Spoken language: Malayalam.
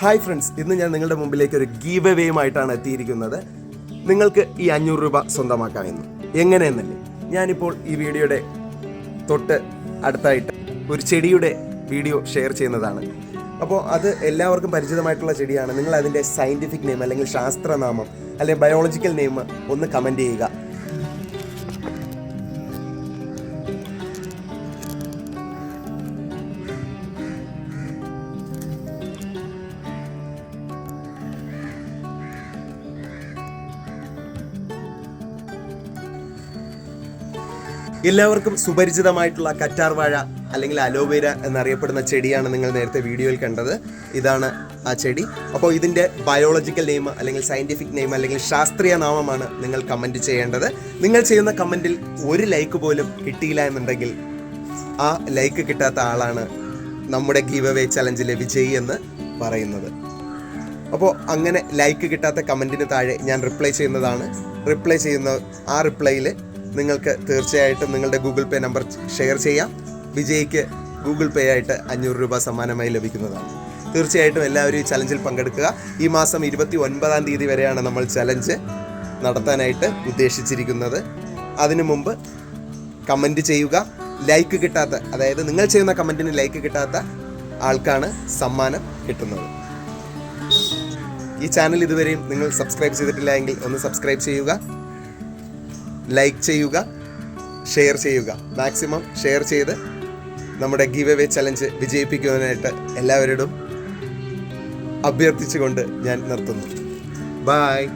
ഹായ് ഫ്രണ്ട്സ് ഇന്ന് ഞാൻ നിങ്ങളുടെ മുമ്പിലേക്ക് ഒരു ഗീവ് അവേയുമായിട്ടാണ് എത്തിയിരിക്കുന്നത്. നിങ്ങൾക്ക് ഈ അഞ്ഞൂറ് രൂപ സ്വന്തമാക്കാമെന്ന്. എങ്ങനെയെന്നല്ലേ? ഞാനിപ്പോൾ ഈ വീഡിയോയുടെ തൊട്ട് അടുത്തായിട്ട് ഒരു ചെടിയുടെ വീഡിയോ ഷെയർ ചെയ്യുന്നതാണ്. അപ്പോൾ അത് എല്ലാവർക്കും പരിചിതമായിട്ടുള്ള ചെടിയാണ്. നിങ്ങൾ അതിന്റെ സയന്റിഫിക് നെയിം അല്ലെങ്കിൽ ശാസ്ത്രനാമം അല്ലെങ്കിൽ ബയോളജിക്കൽ നെയിം ഒന്ന് കമന്റ് ചെയ്യുക. എല്ലാവർക്കും സുപരിചിതമായിട്ടുള്ള കറ്റാർവാഴ അല്ലെങ്കിൽ അലോവേര എന്നറിയപ്പെടുന്ന ചെടിയാണ് നിങ്ങൾ നേരത്തെ വീഡിയോയിൽ കണ്ടത്. ഇതാണ് ആ ചെടി. അപ്പോൾ ഇതിന്റെ ബയോളജിക്കൽ നെയിം അല്ലെങ്കിൽ സയന്റിഫിക് നെയിം അല്ലെങ്കിൽ ശാസ്ത്രീയ നാമമാണ് നിങ്ങൾ കമന്റ് ചെയ്യേണ്ടത്. നിങ്ങൾ ചെയ്യുന്ന കമന്റിൽ ഒരു ലൈക്ക് പോലും കിട്ടിയില്ല എന്നുണ്ടെങ്കിൽ ആ ലൈക്ക് കിട്ടാത്ത ആളാണ് നമ്മുടെ ഗീവ് അവേ ചലഞ്ചിലെ വിജയി എന്ന് പറയുന്നത്. അപ്പോൾ അങ്ങനെ ലൈക്ക് കിട്ടാത്ത കമന്റിന് താഴെ ഞാൻ റിപ്ലൈ ചെയ്യുന്നതാണ്. റിപ്ലൈ ചെയ്യുന്ന ആ റിപ്ലൈയിൽ നിങ്ങൾക്ക് തീർച്ചയായിട്ടും നിങ്ങളുടെ ഗൂഗിൾ പേ നമ്പർ ഷെയർ ചെയ്യാം. വിജയ്ക്ക് ഗൂഗിൾ പേ ആയിട്ട് അഞ്ഞൂറ് രൂപ സമ്മാനമായി ലഭിക്കുന്നതാണ്. തീർച്ചയായിട്ടും എല്ലാവരും ഈ ചലഞ്ചിൽ പങ്കെടുക്കുക. ഈ മാസം ഇരുപത്തി ഒൻപതാം തീയതി വരെയാണ് നമ്മൾ ചലഞ്ച് നടത്താനായിട്ട് ഉദ്ദേശിച്ചിരിക്കുന്നത്. അതിനു മുമ്പ് കമന്റ് ചെയ്യുക. ലൈക്ക് കിട്ടാത്ത അതായത് നിങ്ങൾ ചെയ്യുന്ന കമന്റിന് ലൈക്ക് കിട്ടാത്ത ആൾക്കാണ് സമ്മാനം കിട്ടുന്നത്. ഈ ചാനൽ ഇതുവരെയും നിങ്ങൾ സബ്സ്ക്രൈബ് ചെയ്തിട്ടില്ല എങ്കിൽ ഒന്ന് സബ്സ്ക്രൈബ് ചെയ്യുക. ലൈക്ക് ചെയ്യുക ഷെയർ ചെയ്യുക. മാക്സിമം ഷെയർ ചെയ്ത് നമ്മുടെ ഗീവ് എവേ ചലഞ്ച് വിജയിപ്പിക്കുവാനായിട്ട് എല്ലാവരോടും അഭ്യർത്ഥിച്ചുകൊണ്ട് ഞാൻ നിർത്തുന്നു. ബായ്